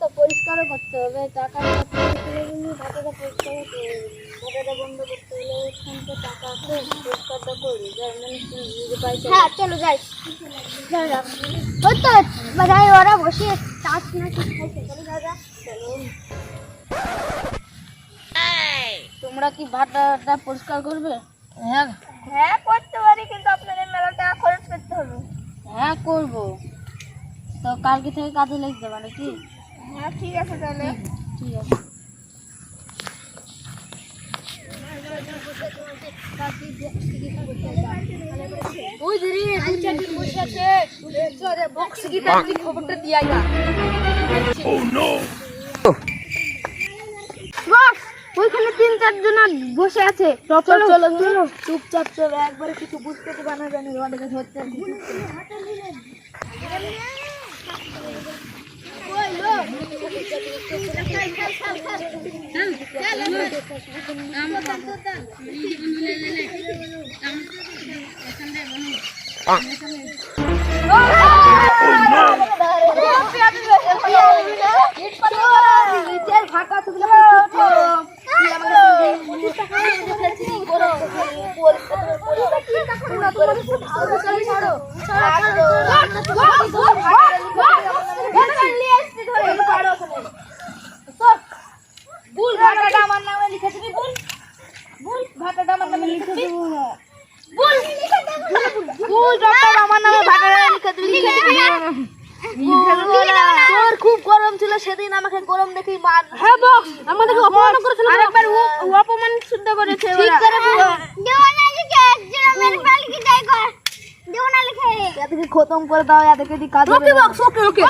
তো পরিষ্কারও করতে হবে টাকা পরিষ্কার বন্ধ করতে হলে আছে পরিষ্কারটা মানে হ্যাঁ চলো যাই। ওই তো বাজারে ওরা বসে চাষ না কি খাইছে। চলো দাদা চলো। তোমরা কি ভাটাটা পরিষ্কার করবে? হ্যাঁ। হ্যাঁ করতে পারি কিন্তু আপনাদের মেলা টাকা খরচ করতে হবে। হ্যাঁ করব। তো কালকে থেকে কাজে লেগে যাবে নাকি? ঠিক আছে তাহলে। ঠিক আছে ওই দিদি দুই চার দিন বসে আছে। বক্স গিটার খবরটা দিয়ে আইয়া বস ওইখানে তিন চারজন বসে আছে। চলো চলো চলো চুপচাপ চলো একবারে কিছু বুঝতে তো বানা জানি ওদেরকে ধরতে। ফাঁকা ভুল ভাটাটা আমার নামে লিখে দিবি ভুল? ভুল? ভাটাটা আমার নামে লিখে দিবি? ভুল! ভুল ভাটাটা আমার নামে ভাটাটা লিখে দিবি। লিখে দিবি তোর খুব গরম ছিল সেদিন আমাকে গরম দেখেই মার হ্যাঁ বক্স। আমাদেরকে অপমান করেছিল আরেকবার অপমান শুদ্ধ করেছে ঠিক করে দেওয়ানা লিখে মেরে পাল কি যাই কর। দেওয়ানা লিখে। এদেরকে খতম করে দাও এদেরকে দি কাজ ওকে বক্স ওকে ওকে